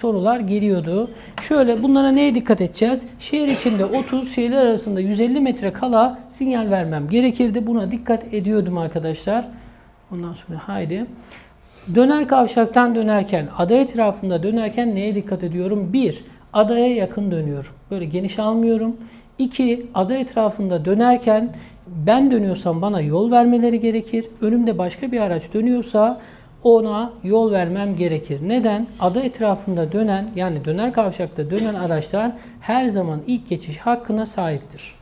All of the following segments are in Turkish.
sorular geliyordu. Şöyle bunlara neye dikkat edeceğiz? Şehir içinde 30, şehirler arasında 150 metre kala sinyal vermem gerekirdi. Buna dikkat ediyordum arkadaşlar. Ondan sonra haydi. Döner kavşaktan dönerken, ada etrafında dönerken neye dikkat ediyorum? 1. Adaya yakın dönüyorum. Böyle geniş almıyorum. 2. Ada etrafında dönerken ben dönüyorsam bana yol vermeleri gerekir. Önümde başka bir araç dönüyorsa ona yol vermem gerekir. Neden? Ada etrafında dönen yani döner kavşakta dönen araçlar her zaman ilk geçiş hakkına sahiptir.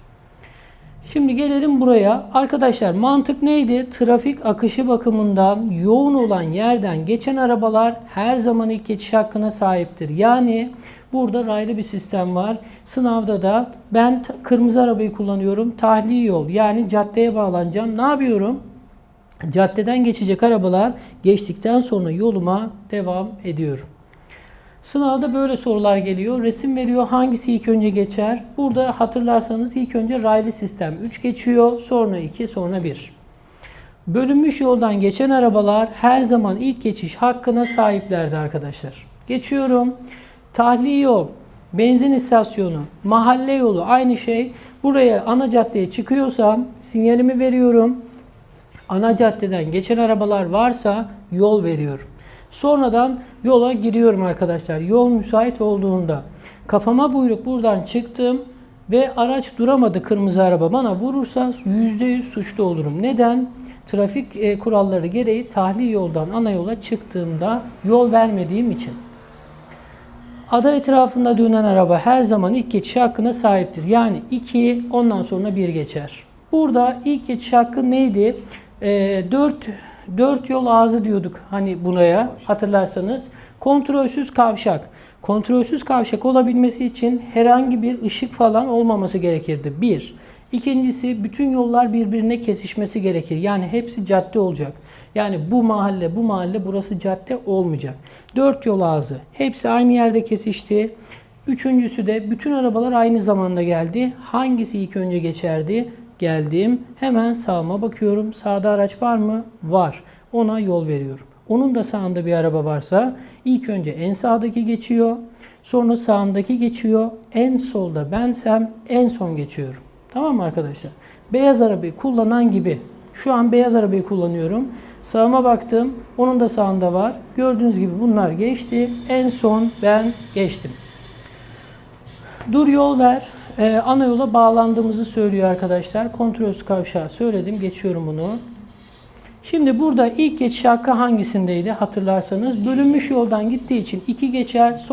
Şimdi gelelim buraya. Arkadaşlar mantık neydi? Trafik akışı bakımından yoğun olan yerden geçen arabalar her zaman ilk geçiş hakkına sahiptir. Yani burada raylı bir sistem var. Sınavda da ben kırmızı arabayı kullanıyorum. Tahliye yol yani caddeye bağlanacağım. Ne yapıyorum? Caddeden geçecek arabalar geçtikten sonra yoluma devam ediyorum. Sınavda böyle sorular geliyor. Resim veriyor. Hangisi ilk önce geçer? Burada hatırlarsanız ilk önce raylı sistem 3 geçiyor. Sonra 2, sonra 1. Bölünmüş yoldan geçen arabalar her zaman ilk geçiş hakkına sahiplerdi arkadaşlar. Geçiyorum. Tahliye yol, benzin istasyonu, mahalle yolu aynı şey. Buraya ana caddeye çıkıyorsam sinyalimi veriyorum. Ana caddeden geçen arabalar varsa yol veriyorum. Sonradan yola giriyorum arkadaşlar. Yol müsait olduğunda kafama buyruk buradan çıktım ve araç duramadı kırmızı araba bana vurursa %100 suçlu olurum. Neden? Trafik e, kuralları gereği tahliye yoldan ana yola çıktığımda yol vermediğim için. Ada etrafında dönen araba her zaman ilk geçiş hakkına sahiptir. Yani 2 ondan sonra 1 geçer. Burada ilk geçiş hakkı neydi? 4 4 yol ağzı diyorduk hani buraya hatırlarsanız. Kontrolsüz kavşak. Kontrolsüz kavşak olabilmesi için herhangi bir ışık falan olmaması gerekirdi. 1. İkincisi bütün yollar birbirine kesişmesi gerekir. Yani hepsi cadde olacak. Yani bu mahalle, bu mahalle burası cadde olmayacak. Dört yol ağzı. Hepsi aynı yerde kesişti. Üçüncüsü de bütün arabalar aynı zamanda geldi. Hangisi ilk önce geçerdi? Geldim. Hemen sağıma bakıyorum. Sağda araç var mı? Var. Ona yol veriyorum. Onun da sağında bir araba varsa ilk önce en sağdaki geçiyor. Sonra sağımdaki geçiyor. En solda bensem en son geçiyorum. Tamam mı arkadaşlar? Beyaz arabayı kullanan gibi. Şu an beyaz arabayı kullanıyorum. Sağıma baktım. Onun da sağında var. Gördüğünüz gibi bunlar geçti. En son ben geçtim. Dur yol ver. Ee, ana yola bağlandığımızı söylüyor arkadaşlar. Kontrolsüz kavşağı söyledim. Geçiyorum bunu. Şimdi burada ilk geçiş hakkı hangisindeydi hatırlarsanız bölünmüş yoldan gittiği için 2 geçer.